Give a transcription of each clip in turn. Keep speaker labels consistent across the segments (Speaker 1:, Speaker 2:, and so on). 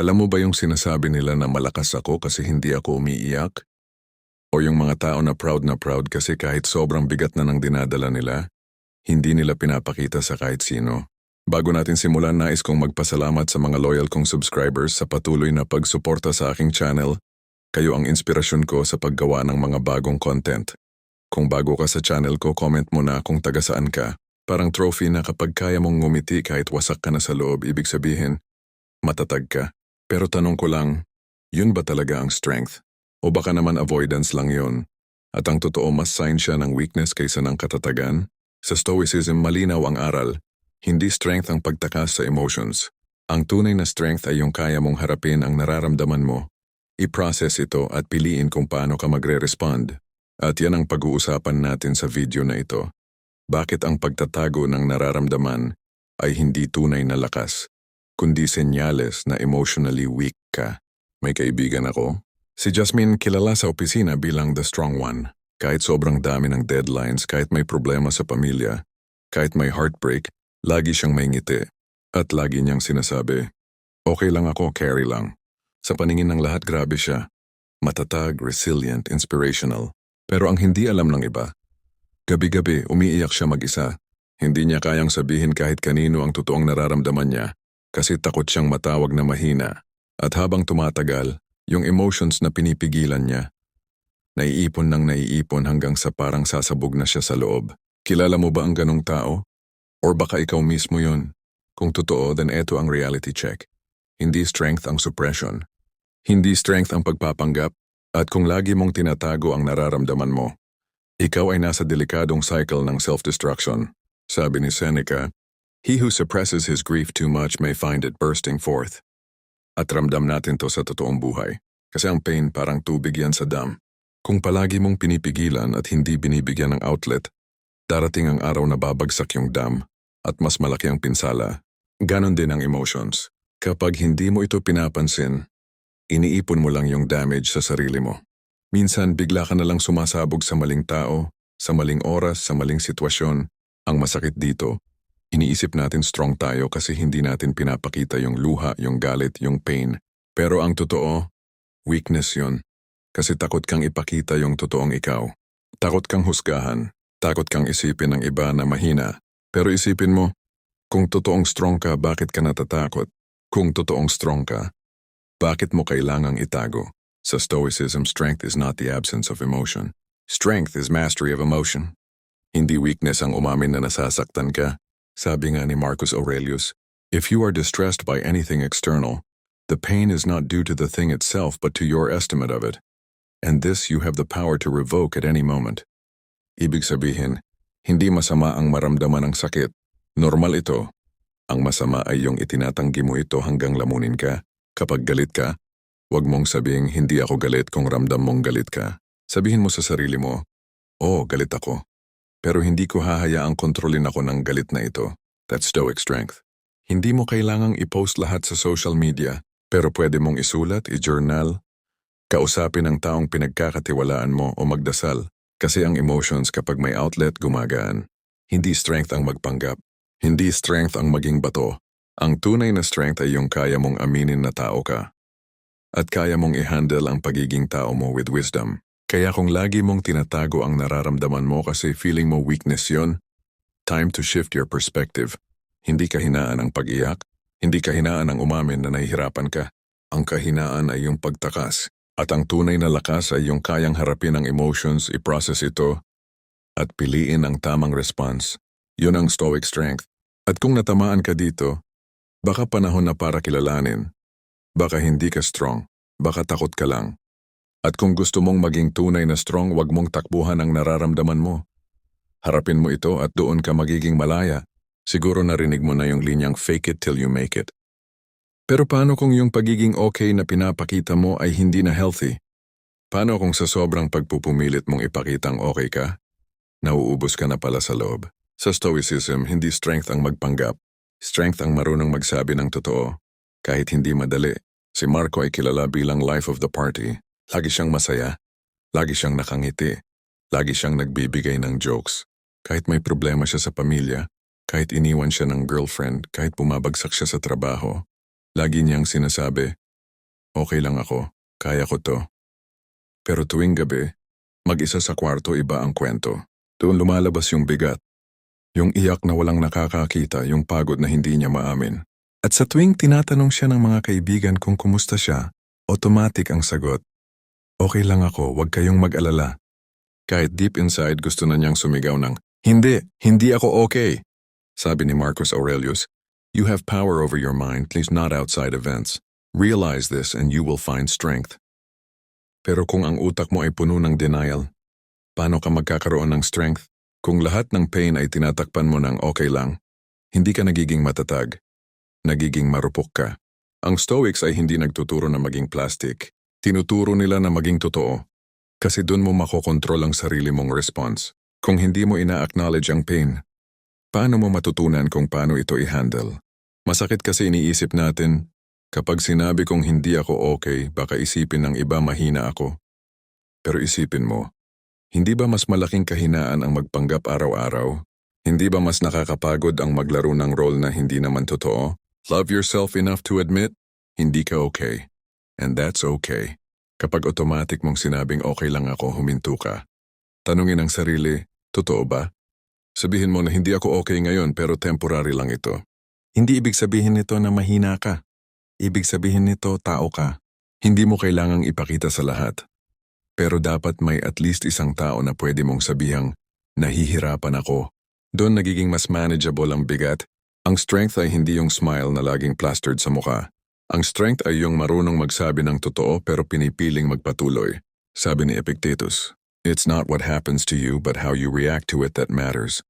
Speaker 1: Alam mo ba yung sinasabi nila na malakas ako kasi hindi ako umiiyak? O yung mga tao na proud na proud kasi kahit sobrang bigat na ng dinadala nila, hindi nila pinapakita sa kahit sino. Bago natin simulan, nais kong magpasalamat sa mga loyal kong subscribers sa patuloy na pagsuporta sa aking channel. Kayo ang inspirasyon ko sa paggawa ng mga bagong content. Kung bago ka sa channel ko, comment mo na kung taga saan ka. Parang trophy na kapag kaya mong ngumiti kahit wasak ka na sa loob, ibig sabihin, matatag ka. Pero tanong ko lang, yun ba talaga ang strength? O baka naman avoidance lang yon? At ang totoo mas sign siya ng weakness kaysa ng katatagan? Sa Stoicism malinaw ang aral, hindi strength ang pagtakas sa emotions. Ang tunay na strength ay yung kaya mong harapin ang nararamdaman mo. I-process ito at piliin kung paano ka magre-respond. At yan ang pag-uusapan natin sa video na ito. Bakit ang pagtatago ng nararamdaman ay hindi tunay na lakas, kundi senyales na emotionally weak ka? May kaibigan ako. Si Jasmine kilala sa opisina bilang the strong one. Kahit sobrang dami ng deadlines, kahit may problema sa pamilya, kahit may heartbreak, lagi siyang may ngiti. At lagi niyang sinasabi, okay lang ako, carry lang. Sa paningin ng lahat grabe siya. Matatag, resilient, inspirational. Pero ang hindi alam ng iba, gabi-gabi umiiyak siya mag-isa. Hindi niya kayang sabihin kahit kanino ang totoong nararamdaman niya kasi takot siyang matawag na mahina. At habang tumatagal, yung emotions na pinipigilan niya, naiipon ng naiipon hanggang sa parang sasabog na siya sa loob. Kilala mo ba ang ganong tao? Or baka ikaw mismo yun? Kung totoo, then eto ang reality check. Hindi strength ang suppression. Hindi strength ang pagpapanggap. At kung lagi mong tinatago ang nararamdaman mo, ikaw ay nasa delikadong cycle ng self-destruction. Sabi ni Seneca, He who suppresses his grief too much may find it bursting forth. At ramdam natin to sa totoong buhay. Kasi ang pain parang tubig yan sa dam. Kung palagi mong pinipigilan at hindi binibigyan ng outlet, darating ang araw na babagsak yung dam at mas malaki ang pinsala. Ganon din ang emotions. Kapag hindi mo ito pinapansin, iniipon mo lang yung damage sa sarili mo. Minsan bigla ka na lang sumasabog sa maling tao, sa maling oras, sa maling sitwasyon. Ang masakit dito, iniisip natin strong tayo kasi hindi natin pinapakita yung luha, yung galit, yung pain. Pero ang totoo, weakness yon. Kasi takot kang ipakita yung totoong ikaw. Takot kang husgahan. Takot kang isipin ng iba na mahina. Pero isipin mo, kung totoong strong ka, bakit ka natatakot? Kung totoong strong ka, bakit mo kailangang itago? Sa Stoicism, strength is not the absence of emotion. Strength is mastery of emotion. Hindi weakness ang umamin na nasasaktan ka. Sabi nga ni Marcus Aurelius, If you are distressed by anything external, the pain is not due to the thing itself but to your estimate of it. And this you have the power to revoke at any moment. Ibig sabihin, hindi masama ang maramdaman ng sakit. Normal ito. Ang masama ay yung itinatanggi mo ito hanggang lamunin ka. Kapag galit ka, huwag mong sabing hindi ako galit kung ramdam mong galit ka. Sabihin mo sa sarili mo, Oo, galit ako. Pero hindi ko hahayaang kontrolin ako ng galit na ito. That's stoic strength. Hindi mo kailangang i-post lahat sa social media, pero pwede mong isulat, i-journal, kausapin ang taong pinagkakatiwalaan mo o magdasal. Kasi ang emotions kapag may outlet gumagaan. Hindi strength ang magpanggap. Hindi strength ang maging bato. Ang tunay na strength ay yung kaya mong aminin na tao ka. At kaya mong i-handle ang pagiging tao mo with wisdom. Kaya kung lagi mong tinatago ang nararamdaman mo kasi feeling mo weakness yon, time to shift your perspective. Hindi kahinaan ang pag-iyak, hindi kahinaan ang umamin na nahihirapan ka. Ang kahinaan ay yung pagtakas. At ang tunay na lakas ay yung kayang harapin ang emotions, i-process ito, at piliin ang tamang response. Yun ang stoic strength. At kung natamaan ka dito, baka panahon na para kilalanin. Baka hindi ka strong, baka takot ka lang. At kung gusto mong maging tunay na strong, wag mong takbuhan ang nararamdaman mo. Harapin mo ito at doon ka magiging malaya. Siguro narinig mo na yung linyang fake it till you make it. Pero paano kung yung pagiging okay na pinapakita mo ay hindi na healthy? Paano kung sa sobrang pagpupumilit mong ipakitang okay ka, nauubos ka na pala sa loob? Sa Stoicism, hindi strength ang magpanggap. Strength ang marunong magsabi ng totoo. Kahit hindi madali, si Marco ay kilala bilang life of the party. Lagi siyang masaya. Lagi siyang nakangiti. Lagi siyang nagbibigay ng jokes. Kahit may problema siya sa pamilya, kahit iniwan siya ng girlfriend, kahit bumabagsak siya sa trabaho, Lagi niyang sinasabi, Okay lang ako. Kaya ko to. Pero tuwing gabi, mag-isa sa kwarto iba ang kwento. Doon lumalabas yung bigat. Yung iyak na walang nakakakita, yung pagod na hindi niya maamin. At sa tuwing tinatanong siya ng mga kaibigan kung kumusta siya, automatic ang sagot. Okay lang ako, huwag kayong mag-alala. Kahit deep inside gusto na niyang sumigaw ng, Hindi, hindi ako okay. Sabi ni Marcus Aurelius, You have power over your mind, please not outside events. Realize this and you will find strength. Pero kung ang utak mo ay puno ng denial, paano ka magkakaroon ng strength? Kung lahat ng pain ay tinatakpan mo ng okay lang, hindi ka nagiging matatag. Nagiging marupok ka. Ang Stoics ay hindi nagtuturo na maging plastic. Tinuturo nila na maging totoo. Kasi dun mo makokontrol ang sarili mong response. Kung hindi mo ina-acknowledge ang pain, paano mo matutunan kung paano ito i-handle? Masakit kasi iniisip natin, kapag sinabi kong hindi ako okay, baka isipin ng iba mahina ako. Pero isipin mo, hindi ba mas malaking kahinaan ang magpanggap araw-araw? Hindi ba mas nakakapagod ang maglaro ng role na hindi naman totoo? Love yourself enough to admit, hindi ka okay. And that's okay. Kapag automatic mong sinabing okay lang ako, huminto ka. Tanungin ang sarili, totoo ba? Sabihin mo na hindi ako okay ngayon pero temporary lang ito. Hindi ibig sabihin nito na mahina ka. Ibig sabihin nito tao ka. Hindi mo kailangang ipakita sa lahat. Pero dapat may at least isang tao na pwede mong sabihang, nahihirapan ako. Doon nagiging mas manageable ang bigat. Ang strength ay hindi yung smile na laging plastered sa muka. Ang strength ay yung marunong magsabi ng totoo pero pinipiling magpatuloy. Sabi ni Epictetus, It's not what happens to you but how you react to it that matters.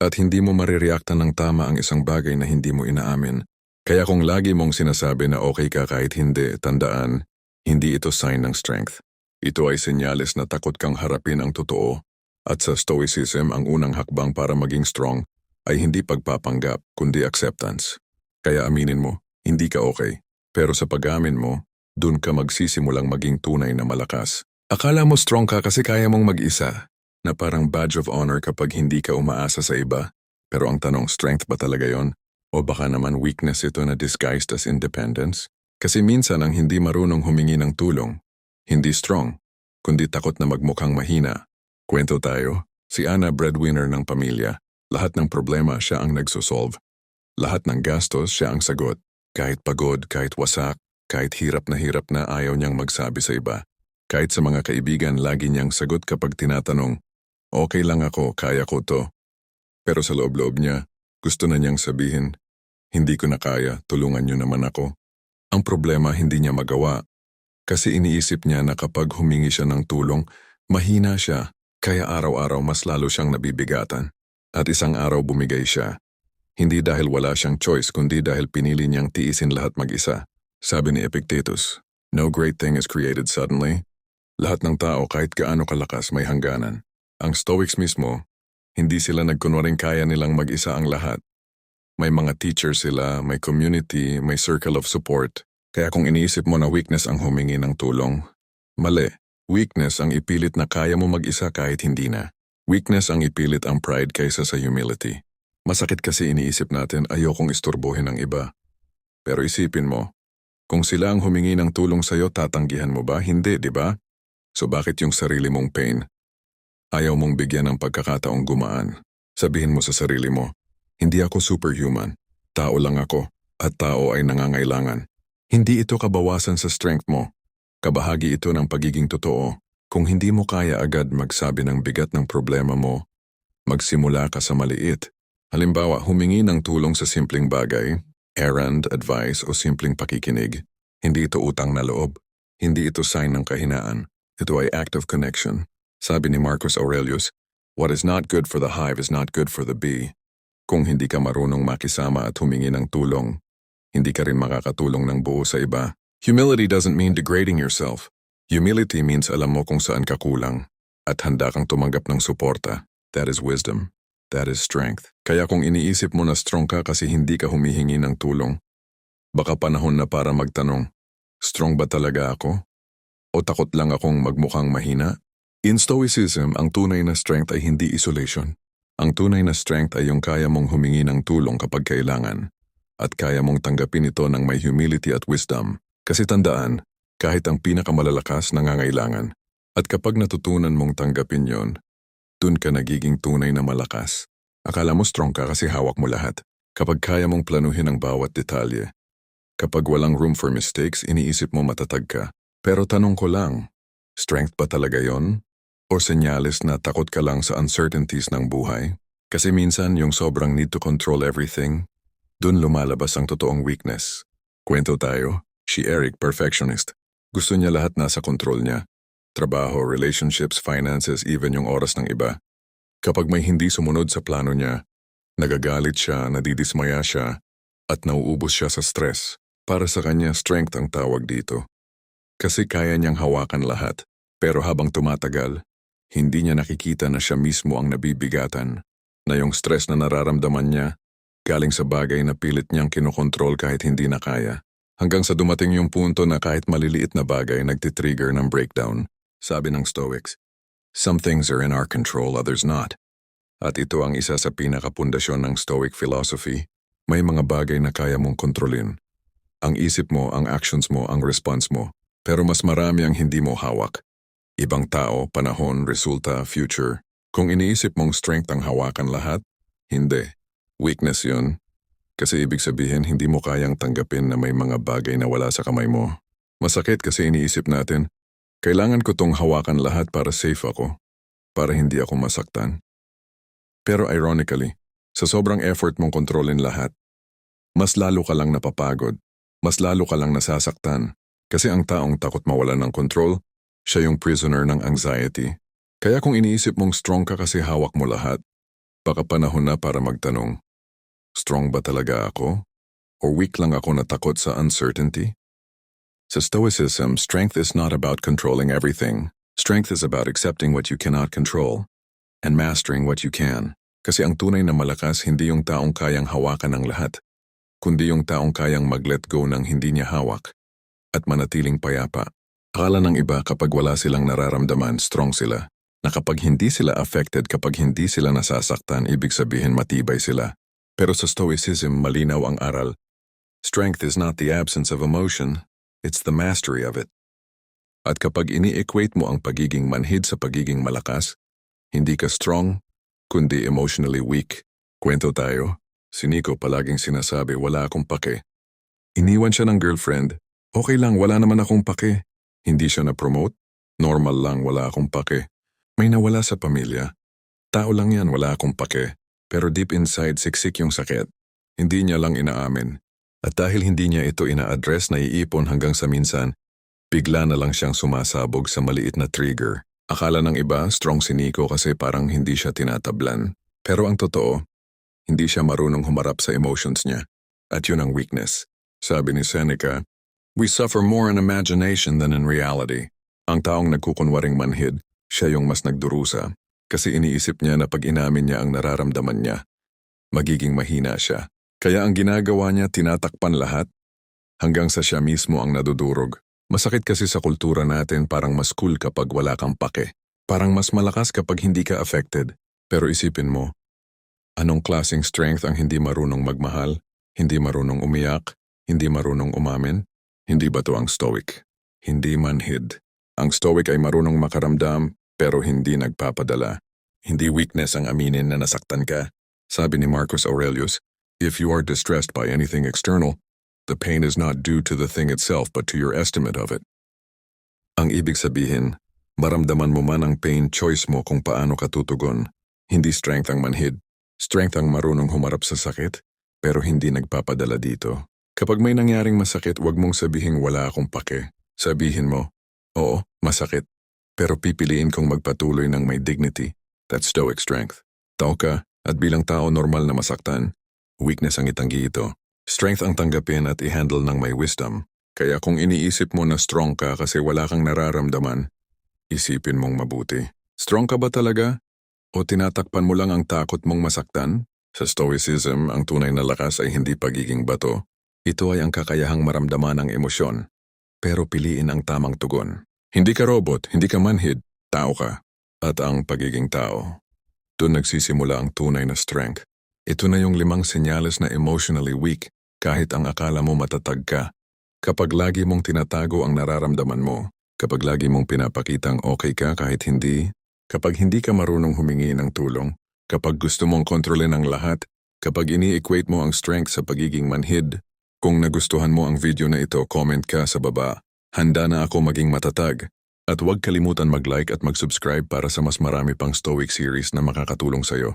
Speaker 1: At hindi mo marireactan ng tama ang isang bagay na hindi mo inaamin. Kaya kung lagi mong sinasabi na okay ka kahit hindi, tandaan, hindi ito sign ng strength. Ito ay senyales na takot kang harapin ang totoo. At sa Stoicism, ang unang hakbang para maging strong ay hindi pagpapanggap, kundi acceptance. Kaya aminin mo, hindi ka okay. Pero sa pag-amin mo, dun ka magsisimulang maging tunay na malakas. Akala mo strong ka kasi kaya mong mag-isa, na parang badge of honor kapag hindi ka umaasa sa iba. Pero ang tanong, strength ba talaga yon? O baka naman weakness ito na disguised as independence? Kasi minsan ang hindi marunong humingi ng tulong, hindi strong, kundi takot na magmukhang mahina. Kwento tayo, si Anna breadwinner ng pamilya. Lahat ng problema siya ang nagsosolve. Lahat ng gastos siya ang sagot. Kahit pagod, kahit wasak, kahit hirap na hirap na ayaw niyang magsabi sa iba. Kahit sa mga kaibigan, lagi niyang sagot kapag tinatanong, okay lang ako, kaya ko to. Pero sa loob-loob niya, gusto na niyang sabihin, hindi ko na kaya, tulungan niyo naman ako. Ang problema hindi niya magawa. Kasi iniisip niya na kapag humingi siya ng tulong, mahina siya, kaya araw-araw mas lalo siyang nabibigatan. At isang araw bumigay siya. Hindi dahil wala siyang choice kundi dahil pinili niyang tiisin lahat mag-isa. Sabi ni Epictetus, No great thing is created suddenly. Lahat ng tao kahit gaano kalakas may hangganan. Ang Stoics mismo, hindi sila nagkunwaring kaya nilang mag-isa ang lahat. May mga teacher sila, may community, may circle of support. Kaya kung iniisip mo na weakness ang humingi ng tulong, mali. Weakness ang ipilit na kaya mo mag-isa kahit hindi na. Weakness ang ipilit ang pride kaysa sa humility. Masakit kasi iniisip natin ayokong isturbuhin ng iba. Pero isipin mo, kung sila ang humingi ng tulong sa'yo, tatanggihan mo ba? Hindi, di ba? So bakit yung sarili mong pain? Ayaw mong bigyan ng pagkakataong gumaan. Sabihin mo sa sarili mo, hindi ako superhuman. Tao lang ako, at tao ay nangangailangan. Hindi ito kabawasan sa strength mo. Kabahagi ito ng pagiging totoo. Kung hindi mo kaya agad magsabi ng bigat ng problema mo, magsimula ka sa maliit. Halimbawa, humingi ng tulong sa simpleng bagay, errand, advice o simpleng pakikinig. Hindi ito utang na loob. Hindi ito sign ng kahinaan. Ito ay act of connection. Sabi ni Marcus Aurelius, What is not good for the hive is not good for the bee. Kung hindi ka marunong makisama at humingi ng tulong, hindi ka rin makakatulong ng buo sa iba. Humility doesn't mean degrading yourself. Humility means alam mo kung saan ka kulang at handa kang tumanggap ng suporta. That is wisdom. That is strength. Kaya kung iniisip mo na strong ka kasi hindi ka humihingi ng tulong, baka panahon na para magtanong, strong ba talaga ako? O takot lang akong magmukhang mahina? In Stoicism, ang tunay na strength ay hindi isolation. Ang tunay na strength ay yung kaya mong humingi ng tulong kapag kailangan at kaya mong tanggapin ito ng may humility at wisdom. Kasi tandaan, kahit ang pinakamalalakas nangangailangan. At kapag natutunan mong tanggapin yon, dun ka nagiging tunay na malakas. Akala mo strong ka kasi hawak mo lahat. Kapag kaya mong planuhin ang bawat detalye. Kapag walang room for mistakes, iniisip mo matatag ka. Pero tanong ko lang, strength ba talaga yon? O senyales na takot ka lang sa uncertainties ng buhay? Kasi minsan yung sobrang need to control everything, dun lumalabas ang totoong weakness. Kwento tayo, si Eric perfectionist. Gusto niya lahat nasa control niya. Trabaho, relationships, finances, even yung oras ng iba. Kapag may hindi sumunod sa plano niya, nagagalit siya, nadidismaya siya, at nauubos siya sa stress. Para sa kanya, strength ang tawag dito. Kasi kaya niyang hawakan lahat. Pero habang tumatagal, hindi niya nakikita na siya mismo ang nabibigatan, na yung stress na nararamdaman niya, galing sa bagay na pilit niyang kinokontrol kahit hindi na kaya. Hanggang sa dumating yung punto na kahit maliliit na bagay nagtitrigger ng breakdown, sabi ng Stoics. Some things are in our control, others not. At ito ang isa sa pinakapundasyon ng Stoic philosophy. May mga bagay na kaya mong kontrolin. Ang isip mo, ang actions mo, ang response mo. Pero mas marami ang hindi mo hawak. Ibang tao, panahon, resulta, future. Kung iniisip mong strength ang hawakan lahat, hindi. Weakness yun. Kasi ibig sabihin hindi mo kayang tanggapin na may mga bagay na wala sa kamay mo. Masakit kasi iniisip natin, kailangan ko tong hawakan lahat para safe ako. Para hindi ako masaktan. Pero ironically, sa sobrang effort mong kontrolin lahat, mas lalo ka lang napapagod, mas lalo ka lang nasasaktan, kasi ang taong takot mawalan ng control, siya yung prisoner ng anxiety. Kaya kung iniisip mong strong ka kasi hawak mo lahat, baka panahon na para magtanong, strong ba talaga ako? Or weak lang ako na takot sa uncertainty? Sa Stoicism, strength is not about controlling everything. Strength is about accepting what you cannot control and mastering what you can. Kasi ang tunay na malakas hindi yung taong kayang hawakan ng lahat, kundi yung taong kayang mag-let go ng hindi niya hawak at manatiling payapa. Akala ng iba kapag wala silang nararamdaman, strong sila. Na kapag hindi sila affected, kapag hindi sila nasasaktan, ibig sabihin matibay sila. Pero sa Stoicism, malinaw ang aral. Strength is not the absence of emotion, it's the mastery of it. At kapag ini-equate mo ang pagiging manhid sa pagiging malakas, hindi ka strong, kundi emotionally weak. Kwento tayo, si Nico palaging sinasabi wala akong pake. Iniwan siya ng girlfriend, okay lang wala naman akong pake. Hindi siya na-promote, normal lang wala akong pake. May nawala sa pamilya. Tao lang yan wala akong pake. Pero deep inside siksik yung sakit. Hindi niya lang inaamin. At dahil hindi niya ito ina-address na iipon hanggang sa minsan, bigla na lang siyang sumasabog sa maliit na trigger. Akala ng iba, strong si Nico kasi parang hindi siya tinatablan. Pero ang totoo, hindi siya marunong humarap sa emotions niya. At yun ang weakness. Sabi ni Seneca, We suffer more in imagination than in reality. Ang taong nagkukunwaring manhid, siya yung mas nagdurusa. Kasi iniisip niya na pag inamin niya ang nararamdaman niya, magiging mahina siya. Kaya ang ginagawa niya tinatakpan lahat hanggang sa siya mismo ang nadudurog. Masakit kasi sa kultura natin parang mas cool kapag wala kang pake. Parang mas malakas kapag hindi ka affected. Pero isipin mo, anong klaseng strength ang hindi marunong magmahal, hindi marunong umiyak, hindi marunong umamin? Hindi ba to ang stoic? Hindi manhid. Ang stoic ay marunong makaramdam pero hindi nagpapadala. Hindi weakness ang aminin na nasaktan ka. Sabi ni Marcus Aurelius, If you are distressed by anything external, the pain is not due to the thing itself but to your estimate of it. Ang ibig sabihin, maramdaman mo man ang pain choice mo kung paano ka tutugon. Hindi strength ang manhid. Strength ang marunong humarap sa sakit, pero hindi nagpapadala dito. Kapag may nangyaring masakit, wag mong sabihin wala akong pake. Sabihin mo, oo, masakit. Pero pipiliin kong magpatuloy ng may dignity. That's stoic strength. Tao ka, at bilang tao normal na masaktan, weakness ang itanggi ito. Strength ang tanggapin at i-handle ng may wisdom. Kaya kung iniisip mo na strong ka kasi wala kang nararamdaman, isipin mong mabuti. Strong ka ba talaga? O tinatakpan mo lang ang takot mong masaktan? Sa Stoicism, ang tunay na lakas ay hindi pagiging bato. Ito ay ang kakayahang maramdaman ang emosyon, pero piliin ang tamang tugon. Hindi ka robot, hindi ka manhid, tao ka. At ang pagiging tao. Doon nagsisimula ang tunay na strength. Ito na yung limang senyales na emotionally weak kahit ang akala mo matatag ka. Kapag lagi mong tinatago ang nararamdaman mo, kapag lagi mong pinapakitang okay ka kahit hindi, kapag hindi ka marunong humingi ng tulong, kapag gusto mong kontrolin ang lahat, kapag ini-equate mo ang strength sa pagiging manhid, kung nagustuhan mo ang video na ito, comment ka sa baba. Handa na ako maging matatag. At huwag kalimutan mag-like at mag-subscribe para sa mas marami pang Stoic series na makakatulong sa'yo.